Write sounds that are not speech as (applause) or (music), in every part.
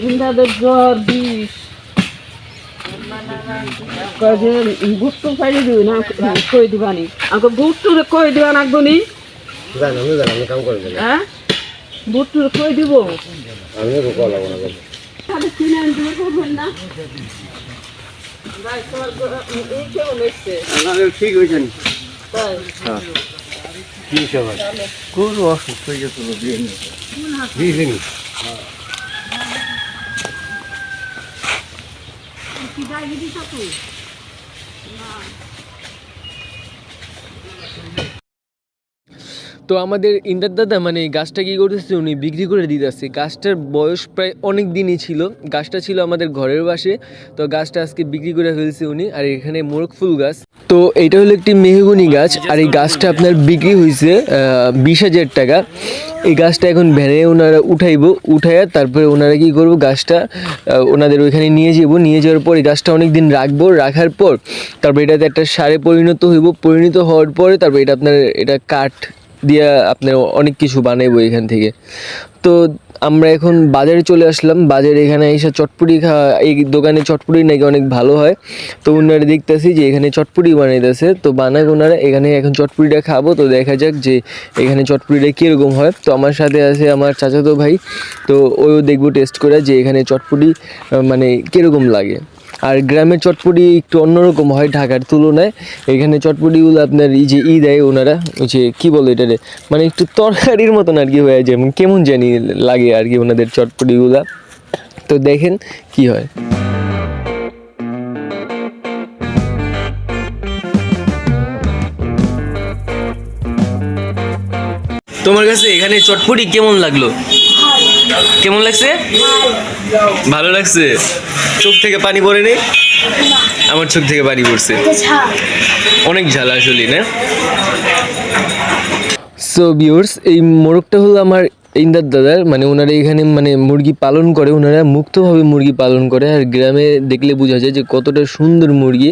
ইন্দাদের জ্বর বিষ। কাজে গুট্টু পাইলে দিবি না? কই দিবানি আমাকে গুট্টু কই দিবা নাকবো নি? জানি আমি জানি আমি কাম করে হ্যাঁ? কই দিব? আমি রুকো লাগবো না তাহলে কিনে আনতে করবেন না? ভাই, তোমার গো- এই কেমন এসছে? ঠিক হয়েছেন তাই? কি সবাই কোন অসুখ হয়ে গেছে দিয়েছেন তো আমাদের ইন্দার দাদা মানে গাছটা কী করতেছে, উনি বিক্রি করে দিতেছে। গাছটার বয়স প্রায় অনেক দিনই ছিল। গাছটা ছিল আমাদের ঘরের পাশে। তো গাছটা আজকে বিক্রি করে ফেলছে উনি। আর এখানে মোরগ ফুল গাছ। তো এটা হলো একটি মেহগুনি গাছ। আর এই গাছটা আপনার বিক্রি হয়েছে বিশ হাজার টাকা। এই গাছটা এখন ভ্যানে ওনারা উঠাইবো। উঠাইয়া তারপরে ওনারা কি করব, গাছটা ওনাদের ওইখানে নিয়ে যাব। নিয়ে যাওয়ার পর এই গাছটা অনেক দিন রাখব। রাখার পর তারপর এটাতে একটা সারে পরিণত হইব। পরিণত হওয়ার পরে তারপর এটা আপনার, এটা কাঠ দিয়ে আপনার অনেক কিছু বানাইবো এখান থেকে। তো আমরা এখন বাজারে চলে আসলাম। বাজারে এখানে এসে চটপুরি খাওয়া এই দোকানে চটপুরি নাকি অনেক ভালো হয়। তো ওনারা দেখতেছি যে এখানে চটপুরি বানাইতেছে। তো বানাক ওনারা এখানে এখন চটপুরিটা খাব। তো দেখা যাক যে এখানে চটপুরিটা কীরকম হয়। তো আমার সাথে আছে আমার চাচাতো ভাই। তো ওও দেখব টেস্ট করে যে এখানে চটপুরি মানে কীরকম লাগে। আর গ্রামের চটপটি একটু অন্যরকম হয় ঢাকার তুলনায়। এখানে চটপটিগুলো আপনার এই যে ই দেয় ওনারা, ওই যে কী বলে এটারে? মানে একটু তরকারির মতন আর কি হয়ে যায় মানে কেমন জানি লাগে আর কি ওনাদের চটপটিগুলা। তো দেখেন কি হয়। তোমার কাছে এখানে চটপটি কেমন লাগল? কেমন লাগছে? ভালো লাগছে। চোখ থেকে পানি পড়ে নেই? আমার চোখ থেকে পানি পড়ছে। অনেক ঝাল আসলে না? সো বিয়র্স এই মোরগটা হলো আমার ইন্দার দাদার মানে ওনারা এখানে মানে মুরগি পালন করে ওনারা মুক্তভাবে মুরগি পালন করে। আর গ্রামে দেখলে বোঝা যায় যে কতটা সুন্দর মুরগি।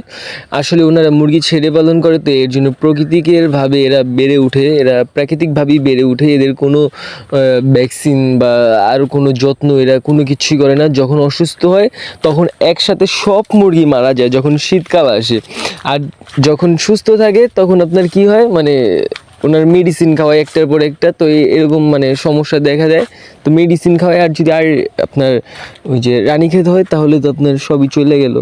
আসলে ওনারা মুরগি ছেড়ে পালন করে, তো এর জন্য প্রকৃতিকের ভাবে এরা বেড়ে উঠে, এরা প্রাকৃতিকভাবেই বেড়ে উঠে। এদের কোনো ভ্যাকসিন বা আর কোনো যত্ন এরা কোনো কিছুই করে না। যখন অসুস্থ হয়, তখন একসাথে সব মুরগি মারা যায়, যখন শীতকাল আসে। আর যখন সুস্থ থাকে, তখন আপনার কি হয় মানে ওনার মেডিসিন খাওয়ায় একটার পর একটা, তো এরকম মানে সমস্যা দেখা দেয়। তো মেডিসিন খাওয়ায় আর যদি আর আপনার ওই যে রানী খেতে হয়, তাহলে তো আপনার সবই চলে গেল,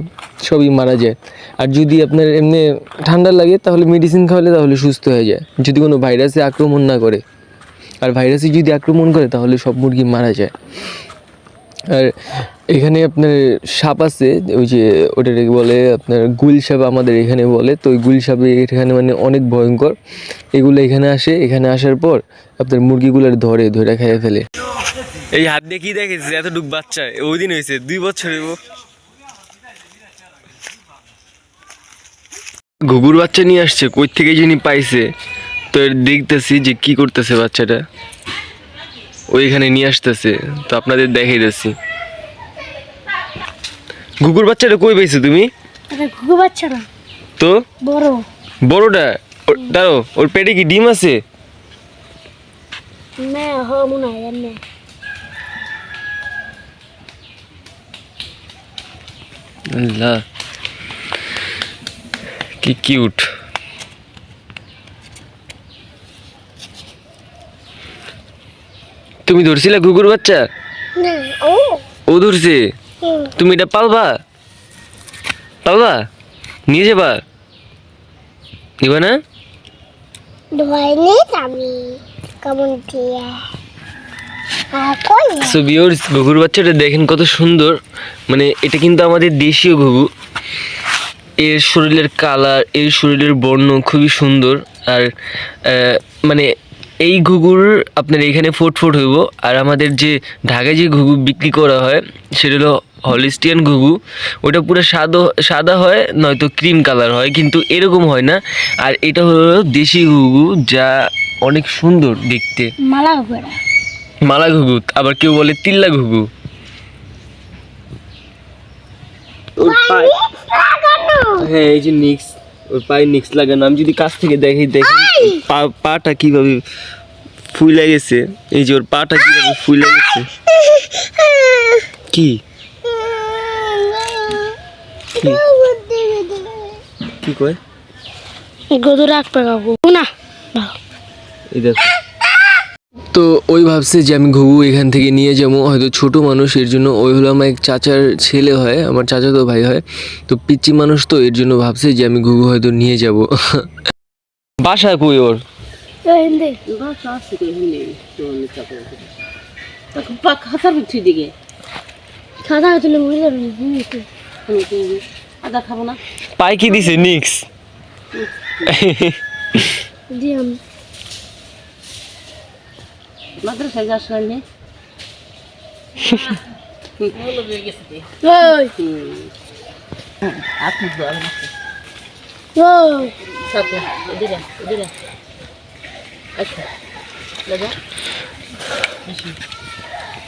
সবই মারা যায়। আর যদি আপনার এমনি ঠান্ডা লাগে, তাহলে মেডিসিন খাওয়ালে তাহলে সুস্থ হয়ে যায়। যদি কোনো ভাইরাসে আক্রমণ না করে। আর ভাইরাসে যদি আক্রমণ করে, তাহলে সব মুরগি মারা যায়। আর এখানে আপনার সাপ আছে ওই যে ওটাকে বলে আপনার গুল সাপ আমাদের এখানে বলে তো ওই গুল সাপে এখানে মানে অনেক ভয়ঙ্কর। এগুলো এখানে আসে এখানে আসার পর আপনার মুরগিগুলোর ধরে ধরে খেয়ে ফেলে। এই হাত দিয়ে কি দেখেছিস? এতটুক বাচ্চা ওই দিন হয়েছে দুই বছর ঘুঘুর বাচ্চা নিয়ে আসছে কই থেকে যিনি পাইছে তো দেখতেছি যে কি করতেছে বাচ্চাটা। ওইখানে নিয়ে আসতেছে তো আপনাদের দেখাই দিচ্ছি। ঘুঘুর বাচ্চাটা কই পাইছো তুমি? এটা ঘুঘু বাচ্চা না। তো? বড়। বড়টা? দাঁড়ো ওর পেটে কি ডিম আছে? হয় আল্লাহ কি কিউট তুমি ধরছিলে ঘুঘুর বাচ্চা? ও। ধরছে? তুমি এটা পালবা? পালবা? নিয়ে যাবা? নিবা না? সো ভিউয়ার্স ঘুঘুর বাচ্চাটা দেখেন কত সুন্দর। মানে এটা কিন্তু আমাদের দেশীয় ঘুঘু। এর শরীরের কালারের শরীরের বর্ণ খুবই সুন্দর। আর মানে এই ঘুঘুর আপনার এখানে ফোট ফোট হইব। আর আমাদের যে ঢাকায় যে ঘুঘু বিক্রি করা হয় সেটা হলো হলিস্টিয়ান ঘুঘু। ওটা পুরো সাদা সাদা হয় নয়তো ক্রিম কালার হয় কিন্তু এরকম হয় না। আর এটা হলো দেশি ঘুঘু যা অনেক সুন্দর দেখতে। মালা ঘোরা মালা ঘুঘু আবার কেউ বলে তিল্লা ঘুঘু। হ্যাঁ এই যে নিক্স ওর পায়ে নিক্স লাগানো। আমি যদি কাছ থেকে দেখি দেখি পাটা কীভাবে ফুলে গেছে। এই যে ওর পাটা কীভাবে ফুলে গেছে। কি? কি? কয়? গদুর রাখবে কাকু না এই দেখো। তো ওই ভাবছে যে আমি ঘুঘু এখান থেকে নিয়ে যাব। হয়তো ছোট মানুষ এর জন্য ওই হলো আমার এক চাচার ছেলে হয় আমার চাচাতো ভাই হয়। তো পিচ্চি মানুষ তো এর জন্য ভাবছে যে আমি ঘুঘু হয়তো নিয়ে যাব। (laughs) বাসা কই ওর? হিন্দি বাসা আছে রে এখানে চলে চাপা তাকে পাক হাতার পিছু দিকে খাওয়া দাওয়া চলে মরে যাবে আমি কি আদা খাব না পাই কি দিছে নিক্স দিয়াম মাদ্রাসায় যাস না ওই আপনি জল ওই সাথে এদিকে এদিকে আচ্ছা দাদা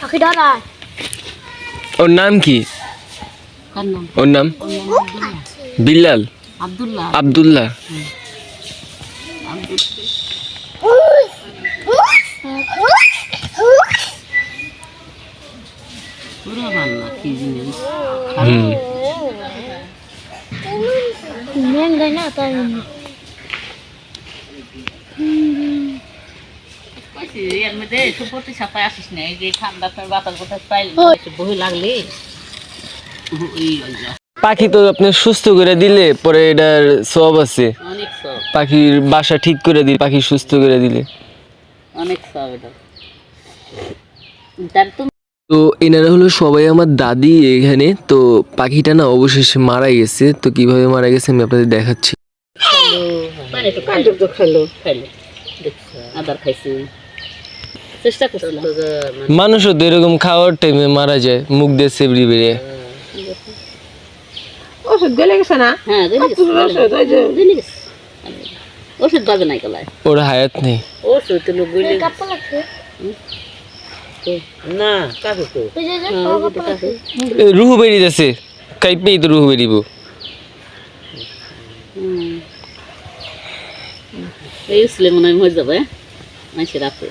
পাখি দাঁড়ায় ওর নাম কি? ওর নাম? বিল্লাল আব্দুল্লাহ। আব্দুল্লাহ। পুরো বান্না কি জিনিস? হুম। মেন না তাই না এর মধ্যে একটু প্রতি সপ্তাহে আসিস না এই যে ঠান্ডা বাতাস বাতাস পাইলে ওই। লাগলে। ওই ওই যা। পাখি তো আপনি সুস্থ করে দিলে পরে এটার সব আছে। পাখির বাসা ঠিক করে দিলে পাখি সুস্থ করে দিলে। অনেক সব এটা। তার তো এনারা হলো সবাই আমার দাদি এখানে। তো পাখিটা না অবশেষে মারা গেছে। তো কীভাবে মারা গেছে আমি আপনাদের দেখাচ্ছি। মানে মানুষও তো এরকম খাওয়ার টাইমে মারা যায়। মুখ দিয়ে সেবড়ি বেরিয়ে। ওষুধ গেলে গেছে না? হ্যাঁ ওষুধ পাবে না গলায় ওর হায়াত নেই ওষুধ লোক কাপড় লাগছে না কাকু তো ওই যে যে কাপড় লাগছে এ, রুহু কাইপেই তো রুহু বেরিব। এই মনে হয় মরে যাবে রাখো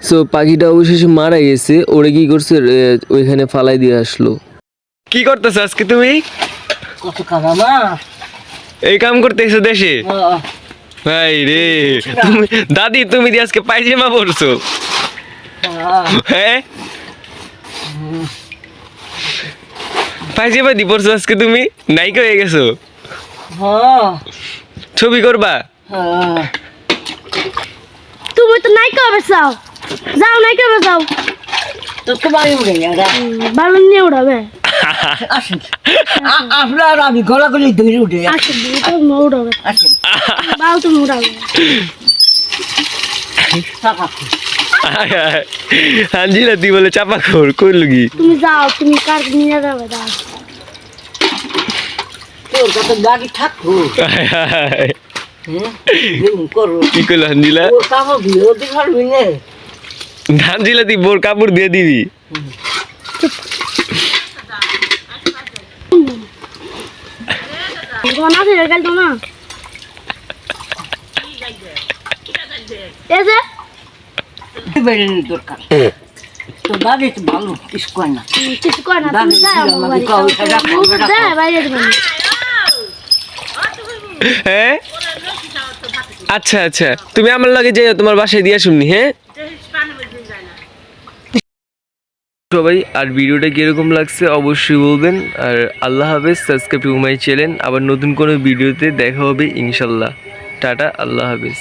সো পাখিটা অবশেষে মারা গেছে। ওরে কি করছে? ওইখানে ফালাই দিয়ে আসলো। কি করতেছ আজকে তুমি? কত এই কাম করতেছো দেশে? ভাই রে তুমি দাদি তুমি দিয়ে আজকে পায়জামা পরছো। হ্যাঁ? পায়জামা দি পরছো আজকে তুমি? নাইকা হয়ে গেছো? ছবি করবা? তুমি তো নাই কবে যাও যাও নাই কবে যাও। তো তোমার উড়ে গেছে। বালুন নিয়ে উড়াবে। আপনার (laughs) আমি গলাগুলি ধরে উঠে আসেন হাঞ্জিলা তুই বলে চাপা খোর করলু কি? তুমি যাও তুমি কার নিয়ে যাবে যাও তোর কত গাড়ি করো। কি করল হাঞ্জিলা হাঞ্জিলা তুই বোর কাপড় দিয়ে দিবি। ঘনা ফিরে গেল তো না। এই যে। বেড়ে দরকার। তো দাদি তো ভালো কিছু কয় না। কিছু কয় না তুমি যাও আমার বাইরে হ্যাঁ? আচ্ছা আচ্ছা। তুমি আমার লাগে যে তোমার বাসায় দিয়ে শুননি হ্যাঁ? সবাই আর ভিডিওটা কীরকম লাগছে অবশ্যই বলবেন। আর আল্লাহ হাফেজ, সাবস্ক্রাইব টু মাই চ্যানেল। আবার নতুন কোনো ভিডিওতে দেখা হবে ইনশাল্লাহ। টাটা, আল্লাহ হাফেজ।